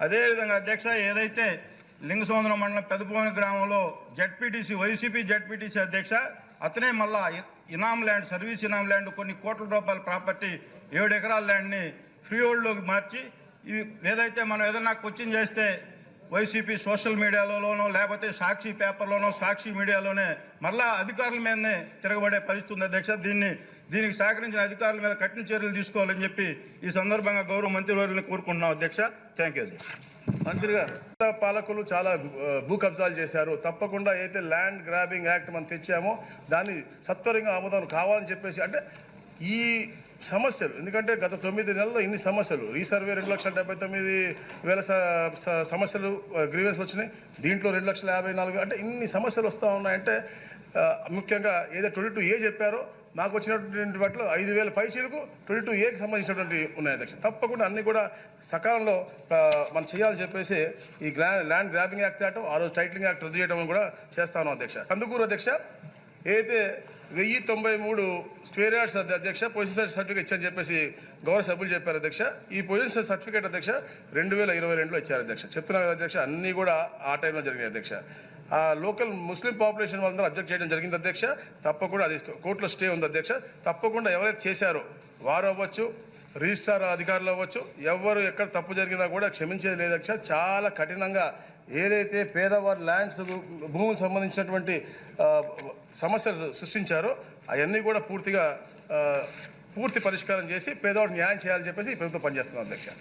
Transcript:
అదేవిధంగా అధ్యక్ష ఏదైతే లింగసముద్రం మండలం పెదపోని గ్రామంలో జడ్పీటీసీ వైసీపీ జడ్పీటీసీ అధ్యక్ష అతనే మళ్ళా ఇనామ్ ఇనాం ల్యాండ్ సర్వీస్ ఇనామ్ ల్యాండ్ కొన్ని కోట్ల రూపాయల ప్రాపర్టీ ఏడు ఎకరాల ల్యాండ్ని ఫ్రీ హోల్డ్లోకి మార్చి ఇవి ఏదైతే మనం ఏదైనా క్వశ్చన్ చేస్తే వైసీపీ సోషల్ మీడియాలోనో లేకపోతే సాక్షి పేపర్లోనో సాక్షి మీడియాలోనే మరలా అధికారుల మీదనే తిరగబడే పరిస్థితి ఉంది. అధ్యక్ష దీన్ని దీనికి సహకరించిన అధికారుల మీద కఠిన చర్యలు తీసుకోవాలని చెప్పి ఈ సందర్భంగా గౌరవ మంత్రివర్యులను కోరుకుంటున్నాం. అధ్యక్ష థ్యాంక్ యూ అధ్యక్ష. మంత్రి గారు పాలకులు చాలా భూ కబ్జాలు చేశారు. తప్పకుండా అయితే ల్యాండ్ గ్రాబింగ్ యాక్ట్ మనం తెచ్చామో దాన్ని సత్వరంగా ఆమోదం కావాలని చెప్పేసి అంటే ఈ సమస్యలు. ఎందుకంటే గత తొమ్మిది నెలల్లో ఇన్ని సమస్యలు. రీసర్వే రెండు లక్షల డెబ్బై తొమ్మిది వేల స- సమస్యలు గ్రీవెన్స్ వచ్చినాయి. దీంట్లో రెండు లక్షల యాభై నాలుగు అంటే ఇన్ని సమస్యలు వస్తూ ఉన్నాయంటే ముఖ్యంగా ఏదో ట్వంటీ టూ ఏ చెప్పారో నాకు వచ్చినటువంటి వాటిలో ఐదు వేల పైచీలకు ట్వంటీ టూ ఏకి సంబంధించినటువంటి ఉన్నాయి అధ్యక్ష. తప్పకుండా అన్నీ కూడా సకాలంలో మనం చేయాలని చెప్పేసి ఈ గ్లా ల్యాండ్ గ్రాబింగ్ యాక్ట్ తేటం ఆ రోజు టైటిలింగ్ యాక్ట్ రద్దు చేయడం కూడా చేస్తాను అధ్యక్ష. కందుకూరు అధ్యక్ష. ఏదైతే వెయ్యి తొంభై మూడు స్క్వేర్ యార్డ్స్ అధ్యక్ష పొజిషన్ సర్టిఫికేట్ ఇచ్చని చెప్పేసి గౌరవ సభ్యులు చెప్పారు అధ్యక్ష. ఈ పొజిషన్ సర్టిఫికేట్ అధ్యక్ష రెండు వేల ఇరవై రెండులో ఇచ్చారు అధ్యక్ష. చెప్తున్నారు కదా అధ్యక్ష అన్నీ కూడా ఆ టైంలో జరిగినాయి అధ్యక్ష. ఆ లోకల్ ముస్లిం పాపులేషన్ వాళ్ళందరూ అబ్జెక్ట్ చేయడం జరిగింది అధ్యక్ష. తప్పకుండా అది కోర్టులో స్టే ఉంది అధ్యక్ష. తప్పకుండా ఎవరైతే చేశారో వారు అవ్వచ్చు రిజిస్ట్రార్ అధికారులు అవ్వచ్చు ఎవరు ఎక్కడ తప్పు జరిగినా కూడా క్షమించేది లేదు అధ్యక్ష. చాలా కఠినంగా ఏదైతే పేదవారి ల్యాండ్స్ భూములకు సంబంధించినటువంటి సమస్యలు సృష్టించారో అవన్నీ కూడా పూర్తిగా పూర్తి పరిష్కారం చేసి పేదవాడికి న్యాయం చేయాలని చెప్పేసి ఈ ప్రభుత్వం పనిచేస్తుంది అధ్యక్ష.